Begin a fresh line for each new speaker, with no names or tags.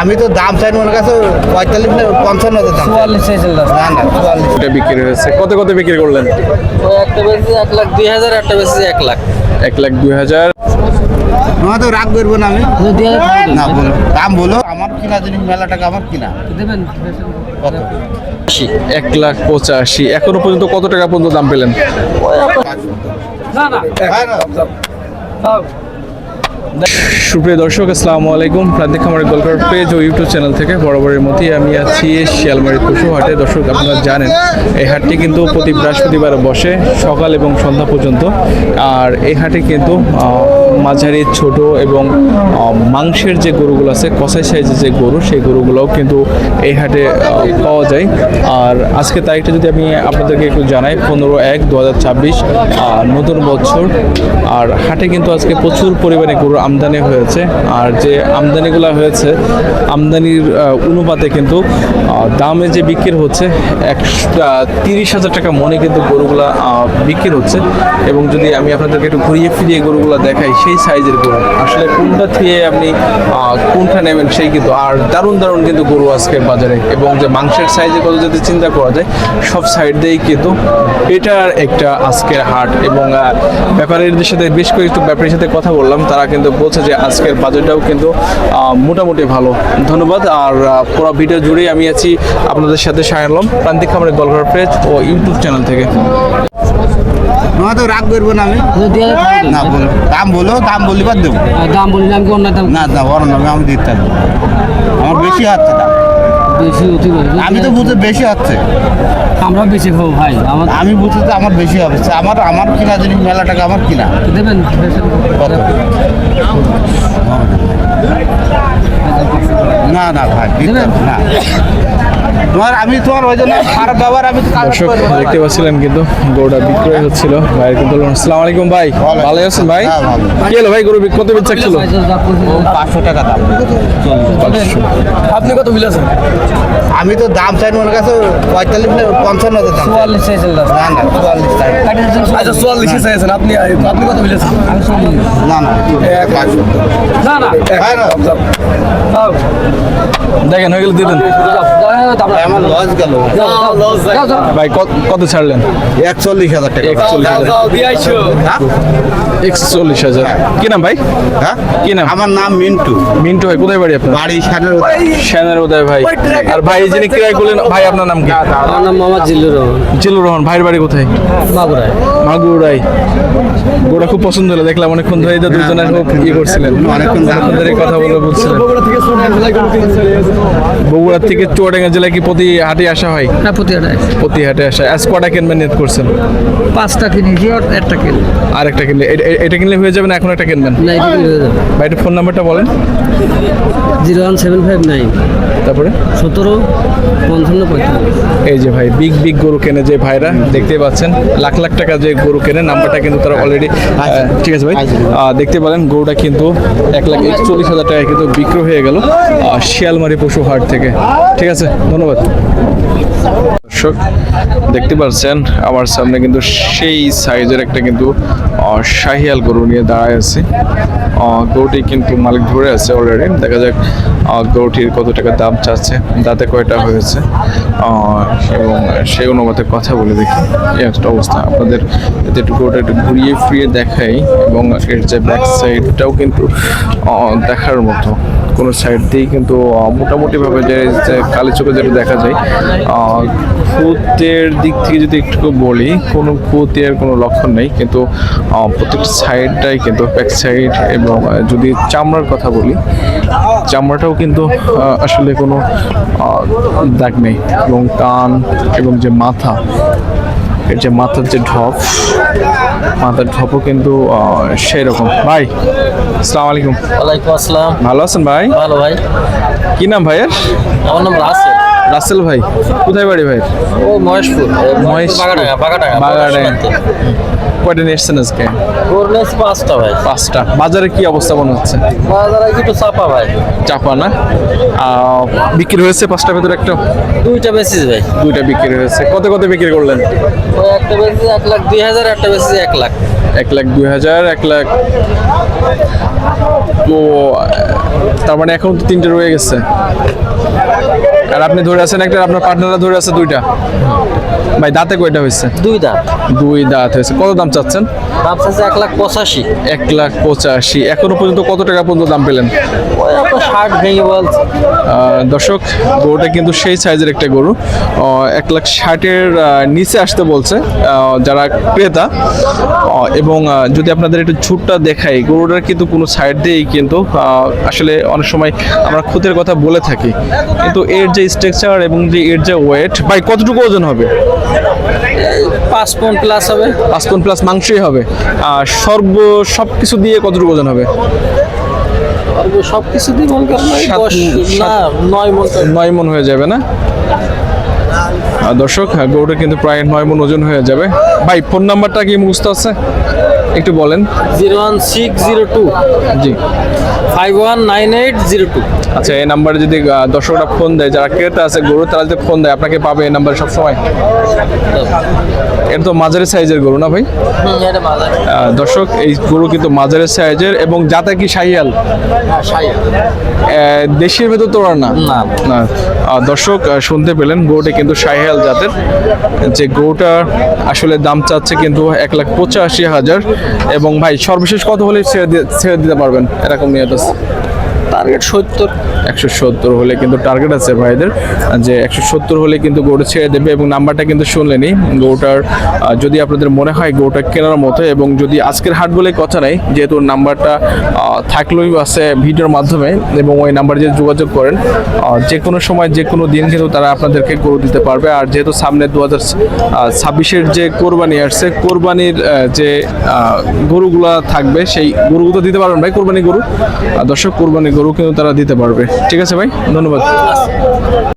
আমি তো দাম চাই ওনার কাছে পঁয়তাল্লিশ না পঞ্চান্ন হাজার দাম। চাই।
চুয়াল্লিশ চাইছিল
না না চুয়াল্লিশ।
এটা বিক্রি হয়েছে। কত কত বিক্রি করলেন?
ওই একটা বেশি এক লাখ দুই হাজার একটা বেশি এক লাখ।
এক লাখ দুই হাজার।
তোমার তো রাগ করব না আমি। না বলো। দাম বলো। আমার কিনা জিনিস মেলা টাকা আমার কিনা।
দেবেন
কত?
এক লাখ পঁচাশি। এখনও পর্যন্ত কত টাকা পর্যন্ত দাম পেলেন?
না না।
হ্যাঁ না।
সুপ্রিয় দর্শক, আসসালামু আলাইকুম। প্রান্তিক খামারের গোলকার পেজ ও ইউটিউব চ্যানেল থেকে বরাবরের মতোই আমি আছি শিয়ালমারি পশু হাটে দর্শক, আপনারা জানেন, এই হাটটি কিন্তু প্রতি বৃহস্পতিবার বসে সকাল এবং সন্ধ্যা পর্যন্ত। আর এই হাটে কিন্তু মাঝারি, ছোট এবং মাংসের যে গরুগুলো আছে, কষাই সাইজের যে গরু, সেই গরুগুলোও কিন্তু এই হাটে পাওয়া যায়। আর আজকে তারিখটা যদি আমি আপনাদেরকে একটু জানাই, পনেরো এক দু হাজার ছাব্বিশ নতুন বছর। আর হাটে কিন্তু আজকে প্রচুর পরিমাণে গরুর আমদানি হয়েছে। আর যে আমদানিগুলো হয়েছে, আমদানির অনুপাতে কিন্তু দামে যে বিক্রি হচ্ছে এক তিরিশ হাজার টাকা মনে কিন্তু গরুগুলা বিক্রি হচ্ছে। এবং যদি আমি আপনাদেরকে একটু ঘুরিয়ে ফিরিয়ে গরুগুলো দেখাই সেই সাইজের গরু। আসলে কোনটা থেকে আপনি কোনটা নেবেন সেই কিন্তু আর দারুণ দারুণ কিন্তু গরু আজকে বাজারে। এবং যে মাংসের সাইজের কথা যদি চিন্তা করা যায় সব সাইড দিয়েই কিন্তু এটার একটা আজকের হাট। এবং আহ, ব্যাপারীদের সাথে বেশ কয়েকটু ব্যাপারীর সাথে কথা বললাম তারা কিন্তু বলছে যে আজকের বাজারটাও কিন্তু মোটামুটি ভালো। ধন্যবাদ। আর পুরো ভিডিও জুড়েই আমি আছি আপনাদের সাথে সায়ানলাম প্রান্তিক খামারের গল্পের পেজ ও ইউটিউব চ্যানেল থেকে।
তোমার তো রাগ করব না আমি। না বলো দাম বলো দাম বলি বাদ দেবো।
দাম বলি আমি অন্য দাম
না না বড় না আমি দিতে আমার বেশি হচ্ছে দাম।
বেশি অতি।
আমি তো বুঝতে বেশি হচ্ছে।
আমরা বেশি খাব ভাই। আমার
আমি বুঝতে তো আমার বেশি হবে। আমার আমার কিনা জিনিস মেলা টাকা আমার কিনা।
দেবেন?
কত? না না ভাই না। তোমার আমি তোমার ওই জন্য খারাপ ব্যবহার আমি
দর্শক দেখতে পাচ্ছিলেন কিন্তু গরুটা বিক্রয় হচ্ছিল। ভাই কিন্তু বললাম আসসালামু আলাইকুম ভাই ভালো আছেন ভাই?
হ্যাঁ,
কি হলো ভাই গরু কত বেচা ছিল
পাঁচশো টাকা দাম।
আপনি কত বিলাছেন
আমি তো দাম চাই ওনার কাছে পঁয়তাল্লিশ না পঞ্চান্ন হাজার দাম।
চুয়াল্লিশ
না না চুয়াল্লিশ চাই।
আচ্ছা চুয়াল্লিশে চাইছেন। আপনি আপনি কত বিলাছেন আমি চল্লিশ
না না
না না
হ্যাঁ না।
দেখেন হয়ে গেলে দিয়ে দেন।
আমার লস গেল।
ভাই কত- ছাড়লেন?
একচল্লিশ হাজার টাকা।
একচল্লিশ হাজার।
হ্যাঁ?
একচল্লিশ হাজার। কি নাম ভাই?
হ্যাঁ?
কি নাম?
আমার নাম মিন্টু।
মিন্টু ভাই কোথায় বাড়ি আপনার?
বাড়ি সানের
শ্যানের উদয় ভাই। আর ভাই যিনি ক্রয় করলেন ভাই আপনার নাম কি?
আমার নাম মোহাম্মদ জিল্লুর রহমান।
জিলুর রহমান ভাইয়ের বাড়ি কোথায়?
বাবুরায়
মাগুরাই গোটা খুব পছন্দ হলো দেখলাম অনেকক্ষণ ধরে এটা দুজনে খুব ইয়ে করছিলেন।
অনেকক্ষণ
অনেকক্ষণ ধরে কথা বলে বলছিলেন। বগুড়া থেকে চুয়াডাঙ্গা জেলায় কি প্রতি হাটে আসা হয়?
না প্রতি আড়াই
প্রতি হাটে আসা। আজ কটা কিনবেন নিয়ত করছেন?
পাঁচটা কিনেছি আর একটা কিনে
আর একটা কিনলে এটা কিনলে হয়ে যাবে না এখন একটা কিনবেন?
না এটা কিনে হয়ে যাবে।
ভাই ফোন নাম্বারটা বলেন।
Zero one seven five nine.
তারপরে?
সতেরো পঞ্চান্ন পঁয়তাল্লিশ।
এই যে ভাই বিগ বিগ গরু কেনে যে ভাইরা দেখতেই পাচ্ছেন লাখ লাখ টাকা যে গরু কেনে নাম্বারটা কিন্তু তারা অলরেডি ঠিক আছে ভাই? দেখতে পেলেন গরুটা কিন্তু এক লাখ একচল্লিশ হাজার টাকা কিন্তু বিক্রি হয়ে গেল শিয়ালমারি পশু হাট থেকে। ঠিক আছে? ধন্যবাদ। দর্শক, দেখতে পাচ্ছেন, আমার সামনে কিন্তু সেই সাইজের একটা কিন্তু শাহিয়াল গরু নিয়ে দাঁড়ায় আছে। গরুটি কিন্তু মালিক ধরে আছে অলরেডি দেখা যাক গরুটির কত টাকা দাম চাচ্ছে, দাঁতে কয়টা হয়েছে। এবং সেই অনুপাতে কথা বলে দেখি, এই একটা অবস্থা। আপনাদের একটু গরুটা একটু ঘুরিয়ে ফিরিয়ে দেখাই, এবং এর যে ব্যাক সাইডটাও কিন্তু দেখার মতো। কোনো সাইড দিয়েই কিন্তু মোটামুটিভাবে যে যে কালি চোখে যেটা দেখা যায় খুঁতের দিক থেকে যদি একটু বলি, কোনো খুঁতের কোনো লক্ষণ নেই, কিন্তু প্রত্যেকটা সাইডটাই কিন্তু ব্যাক সাইড এবং যদি চামড়ার কথা বলি, চামড়াটাও কিন্তু আসলে কোনো দাগ নেই এবং কান এবং যে মাথা এর যে মাথার যে ঢপ মাথার ঢপও কিন্তু সেই রকম ভাই আসসালামু আলাইকুম।
ওয়ালাইকুম আসসালাম।
ভালো আছেন ভাই?
ভালো ভাই।
কি নাম ভাইয়ের?
আমার নাম রাসেল।
রাসেল ভাই কোথায় বাড়ি ভাই?
ও মহেশপুর।
মহেশপুর।
বাগাডাঙ্গা
বাগানে কয়টা নিয়ে এসছেন আজকে?
করলেস পাঁচটা ভাই।
পাঁচটা। বাজারে কি অবস্থা মনে হচ্ছে?
বাজার একটু চাপা ভাই।
চাপা না? বিক্রি হয়েছে পাঁচটার ভেতরে একটা?
দুইটা বেশি ভাই।
দুইটা বিক্রি হয়েছে। কত কত বিক্রি করলেন?
একটা বেশি এক লাখ দুই হাজার একটা বেশি এক লাখ।
এক লাখ দুই হাজার এক লাখ। তো তার মানে এখন তো তিনটে রয়ে গেছে। আর আপনি ধরে আছেন একটা আপনার পার্টনাররা ধরে আছে দুইটা। ভাই দাঁতে কয়টা হয়েছে?
দুই দাঁত।
দুই দাঁত হয়েছে। কত দাম চাচ্ছেন?
দাম চাচ্ছে এক লাখ পঁচাশি।
এক লাখ পঁচাশি। এখনও পর্যন্ত কত টাকা পর্যন্ত দাম পেলেন?
ষাট ভেঙে বলছে।
দর্শক গরুটা কিন্তু সেই সাইজের একটা গরু। এক লাখ ষাটের নিচে আসতে বলছে যারা ক্রেতা। এবং যদি আপনাদের একটু ছুটটা দেখাই গরুটার কিন্তু কোনো সাইড দিয়েই কিন্তু আসলে অনেক সময় আমরা খুদের কথা বলে থাকি। কিন্তু এর যে স্ট্রাকচার এবং যে এর যে ওয়েট ভাই কতটুকু ওজন হবে?
পাঁচ পন প্লাস হবে।
পাঁচ টন প্লাস মাংসই হবে। আর সর্ব সব কিছু দিয়ে কতটুকু ওজন হবে?
সব কিছু দিয়ে মন নয় মন
নয় মন হয়ে যাবে না? দর্শক গরুটা কিন্তু প্রায় নয় মন ওজন হয়ে যাবে। ভাই ফোন নাম্বারটা কি মুখস্থ আছে? একটু বলেন।
Zero one six zero two.
জি।
Five one nine eight zero two.
আচ্ছা এই নাম্বারে যদি দর্শকরা ফোন দেয় যারা ক্রেতা আছে গরু তারা যদি ফোন দেয় আপনাকে পাবে এই নাম্বারে সবসময়। এটা তো মাঝারি সাইজের গরু না ভাই? দর্শক এই গরু কিন্তু মাঝারি সাইজের এবং যাতে কি আহ, দেশের ভেতর তো না?
না।
দর্শক শুনতে পেলেন গরুটা কিন্তু শাহিয়াল জাতের। যে গরুটা আসলে দাম চাচ্ছে কিন্তু এক লাখ পঁচাশি হাজার। এবং ভাই সর্বশেষ কত হলে ছেড়ে ছেড়ে দিতে পারবেন? এরকম নিয়ে
টার্গেট সত্তর।
একশো সত্তর হলে কিন্তু টার্গেট আছে ভাইদের। যে একশো সত্তর হলে কিন্তু গরুটা ছেড়ে দেবে এবং নাম্বারটা কিন্তু শুনলেনি গরুটার যদি আপনাদের মনে হয় গরুটা কেনার মতো এবং যদি আজকের হাট বলে কথা নাই, যেহেতু নাম্বারটা থাকলেই আছে ভিডিওর মাধ্যমে এবং ওই নাম্বারে যদি যোগাযোগ করেন যে কোনো সময় যে কোনো দিন কিন্তু তারা আপনাদেরকে গরু দিতে পারবে। আর যেহেতু সামনে দু হাজার ছাব্বিশের যে কোরবানি আসছে, কোরবানির যে গরুগুলা থাকবে, সেই গরুগুলো দিতে পারবেন ভাই কোরবানি গরু? দর্শক কোরবানি গরু কিন্তু তারা দিতে পারবে। ঠিক আছে ভাই? ধন্যবাদ।